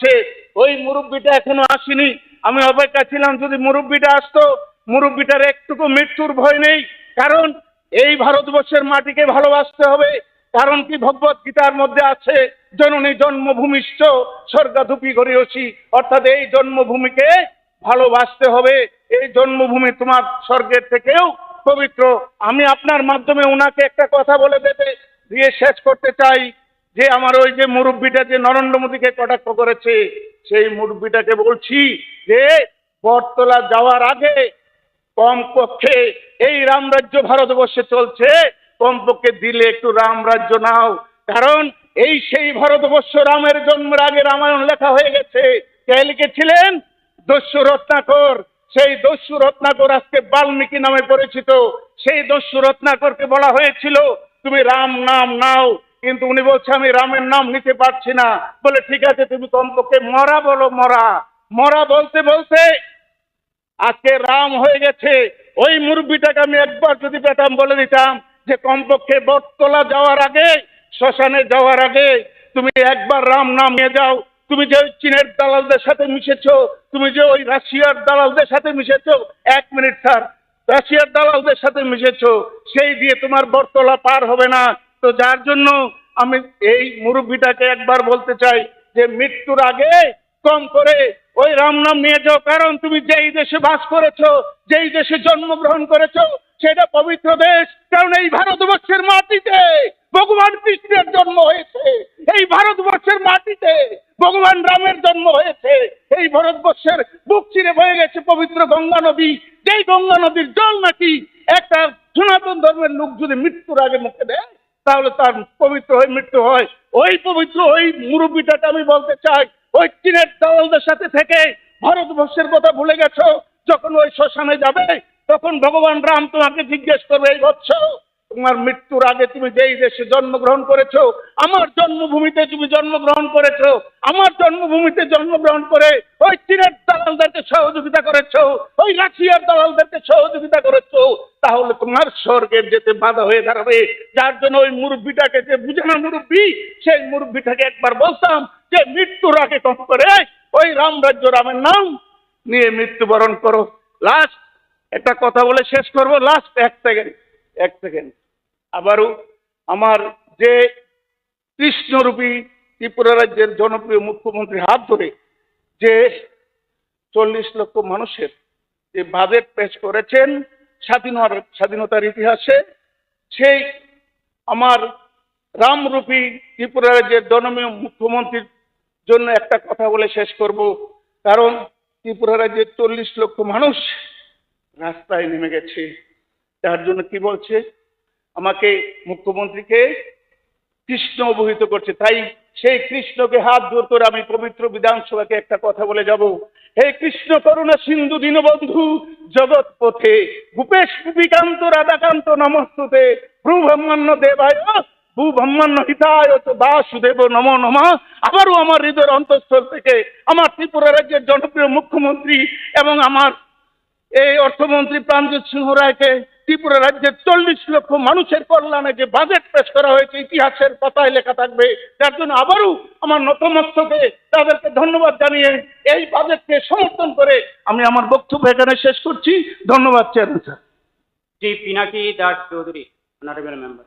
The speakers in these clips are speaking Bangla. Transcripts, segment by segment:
হচ্ছে, ওই মুরব্বিটা এখনও আসেনি। আমি অপেক্ষা ছিলাম যদি মুরব্বিটা আসতো, মুরব্বিটার একটুকু মৃত্যুর ভয় নেই। কারণ এই ভারতবর্ষের মাটিকে ভালোবাসতে হবে। কারণ কি ভগবত গীতার মধ্যে আছে, জননী জন্মভূমিষ্ঠ স্বর্গাধুপি গরিয়সী অর্থাৎ এই জন্মভূমিকে ভালোবাসতে হবে। এই জন্মভূমি তোমার স্বর্গের থেকেও পবিত্র। আমি আপনার মাধ্যমে ওনাকে একটা কথা বলে দেবে, দিয়ে শেষ করতে চাই। যে আমার ওই যে মুরব্বীটা যে নরেন্দ্র মোদীকে কটাক্ষ করেছে, সেই মুরব্বীটাকে বলছি যে বটতলা যাওয়ার আগে কমপক্ষে এই রামরাজ্য ভারতবর্ষে চলছে, কমপক্ষে দিলে একটু রামরাজ্য নাও। কারণ এই সেই ভারতবর্ষ রামের জন্মের আগে রামায়ণ লেখা হয়ে গেছে। কে লিখেছিলেন? দস্যু রত্নাকর সেই দস্যু রত্নাকর আজকে বাল্মীকি নামে পরিচিত। সেই দস্যু রত্নাকরকে বলা হয়েছিল, তুমি রাম নাম নাও। কিন্তু উনি বলছে, আমি রামের নাম নিতে পারছি না। বলে, ঠিক আছে, তুমি কমপক্ষে মরা বলো, মরা। মরা বলতে বলতে আজকে রাম হয়ে গেছে। ওই মুরব্বিটাকে আমি একবার যদি পেতাম বলে দিতাম যে কমপক্ষে বটতলা যাওয়ার আগে, শ্মশানে যাওয়ার আগে তুমি একবার রাম নাম নিয়ে যাও। তুমি যে ওই চীনের দালালদের সাথে মিশেছো, তুমি যে ওই রাশিয়ার দালালদের সাথে মিশেছো, এক মিনিট স্যার, রাশিয়ার দালালদের সাথে মিশেছো, সেই দিয়ে তোমার বটতলা পার হবে না। তো যার জন্য আমি এই মুরব্বিটাকে একবার বলতে চাই যে মৃত্যুর আগে কম করে ওই রাম নাম নিয়ে যাও, কারণ তুমি যেই দেশে বাস করেছ, যেই দেশে জন্মগ্রহণ করেছ, সেটা পবিত্র দেশ। কারণ এই ভারতবর্ষের মাটিতে ভগবান কৃষ্ণের জন্ম হয়েছে। এই ভারতবর্ষের মাটিতে ভগবান রামের জন্ম হয়েছে। এই ভারতবর্ষের বুক চিরে বয়ে গেছে পবিত্র গঙ্গা নদী। যেই গঙ্গা নদীর জল নাকি একটা সনাতন ধর্মের লোক যদি মৃত্যুর আগে মুখে দেয় তাহলে তার পবিত্র হয়ে মৃত্যু হয়। ওই পবিত্র ওই মুরব্বীটাকে আমি বলতে চাই, ওই চীনের দালালদের সাথে থেকে ভারতবর্ষের কথা ভুলে গেছো? যখন ওই শ্মশানে যাবে, তখন ভগবান রাম তোমাকে জিজ্ঞেস করবে, এই বৎস, তোমার মৃত্যুর আগে তুমি যেই দেশে জন্মগ্রহণ করেছ, আমার জন্মভূমিতে তুমি জন্মগ্রহণ করেছ, আমার জন্মভূমিতে জন্মগ্রহণ করে ওই চীনের দালালদেরকে সহযোগিতা করেছ, ওই রাশিয়ার দালালদেরকে সহযোগিতা করেছ তাহলে তোমার স্বর্গের যেতে বাধা হয়ে দাঁড়াবে। যার জন্য ওই মুরব্বিটাকে যে বুঝানো মুরব্বি, সেই মুরব্বিটাকে একবার বলতাম যে মৃত্যুর আগে কম করে ওই রাম রাজ্য রামের নাম নিয়ে মৃত্যুবরণ করো। লাস্ট একটা কথা বলে শেষ করব। লাস্ট এক সেকেন্ড এক সেকেন্ড আবারও আমার যে কৃষ্ণরূপী ত্রিপুরা রাজ্যের জনপ্রিয় মুখ্যমন্ত্রীর হাত ধরে যে চল্লিশ লক্ষ মানুষের যে বাজেট পেশ করেছেন স্বাধীনতার স্বাধীনতার ইতিহাসে সেই আমার রামরূপী ত্রিপুরা রাজ্যের জনপ্রিয় মুখ্যমন্ত্রীর জন্য একটা কথা বলে শেষ করব। কারণ ত্রিপুরা রাজ্যের চল্লিশ লক্ষ মানুষ রাস্তায় নেমে গেছে। তার জন্য কি বলছে? আমাকে মুখ্যমন্ত্রীকে কৃষ্ণ অবহিত করছে। তাই সেই কৃষ্ণকে হাত জোর করে আমি পবিত্র বিধানসভাকে একটা কথা বলে যাব। হে কৃষ্ণ করুণা সিন্ধু দীনবন্ধু, জগৎ পথে ভূপেশ বিকান্ত রাধাকান্ত নমস্তুতে। ভ্রু ব্রহ্মান্য দেবায় ভূ ব্রহ্মান্য হিতায় তো বাসুদেব নম নম। আবারও আমার হৃদয়ের অন্তঃস্থল থেকে আমার ত্রিপুরা রাজ্যের জনপ্রিয় মুখ্যমন্ত্রী এবং আমার এই অর্থমন্ত্রী প্রাণজিৎ সিংহ রায়কে ত্রিপুরা রাজ্যের চল্লিশ লক্ষ মানুষের কল্যাণে যে বাজেট পেশ করা হয়েছে ইতিহাসের পাতায় লেখা থাকবে যার জন্য আবারও আমার নতমস্তকে তাদেরকে ধন্যবাদ জানিয়ে এই বাজেটকে সমর্থন করে আমি আমার বক্তব্য এখানে শেষ করছি ধন্যবাদ chairman sir G. Pinaki Das Chaudhary, Honorable Member.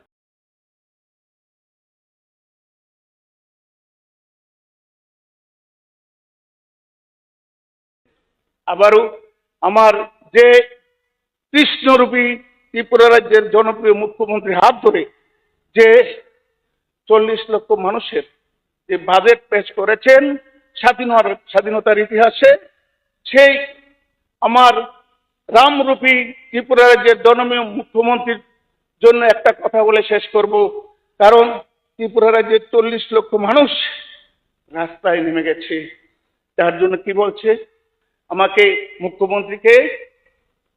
আবারও আমার যে কৃষ্ণরূপী ত্রিপুরা রাজ্যের জনপ্রিয় মুখ্যমন্ত্রীর হাত ধরে যে চল্লিশ লক্ষ মানুষের যে বাজেট পেশ করেছেন স্বাধীনতার স্বাধীনতার ইতিহাসে, সেই আমার রামরূপী ত্রিপুরা রাজ্যের জনপ্রিয় মুখ্যমন্ত্রীর জন্য একটা কথা বলে শেষ করব। কারণ ত্রিপুরা রাজ্যের চল্লিশ লক্ষ মানুষ রাস্তায় নেমে গেছে। তার জন্য কি বলছে? আমাকে মুখ্যমন্ত্রীকে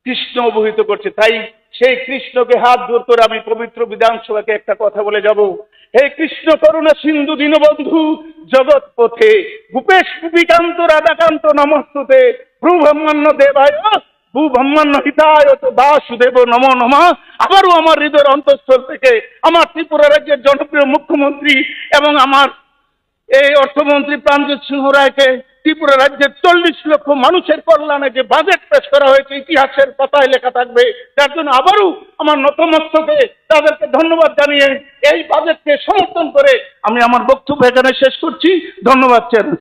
কৃষ্ণ অবহিত করছে। তাই সেই কৃষ্ণকে হাত জোর করে আমি পবিত্র বিধানসভাকে একটা কথা বলে যাব। হে কৃষ্ণ করুণা সিন্ধু দীনবন্ধু, জগৎ পথে ভূপেশ বিকান্ত রাধাকান্ত নমস্তুতে। ভ্রু ব্রহ্মান্য দেবায় ভূ ব্রহ্মান্য হিতায় তো বাসুদেব নম নম। আবারও আমার হৃদয়ের অন্তঃস্থল থেকে আমার ত্রিপুরা রাজ্যের জনপ্রিয় মুখ্যমন্ত্রী এবং আমার এই অর্থমন্ত্রী প্রাণজিৎ সিংহ রায়কে ত্রিপুরা রাজ্যের চল্লিশ লক্ষ মানুষের কল্যাণে যে বাজেট পেশ করা হয়েছে, ইতিহাসের পাতায় লেখা থাকবে। তার জন্য আবারও আমার নতমস্তকে তাদেরকে ধন্যবাদ জানিয়ে এই বাজেটকে সমর্থন করে আমি আমার বক্তব্য এখানে শেষ করছি। ধন্যবাদ চেয়ারম্যান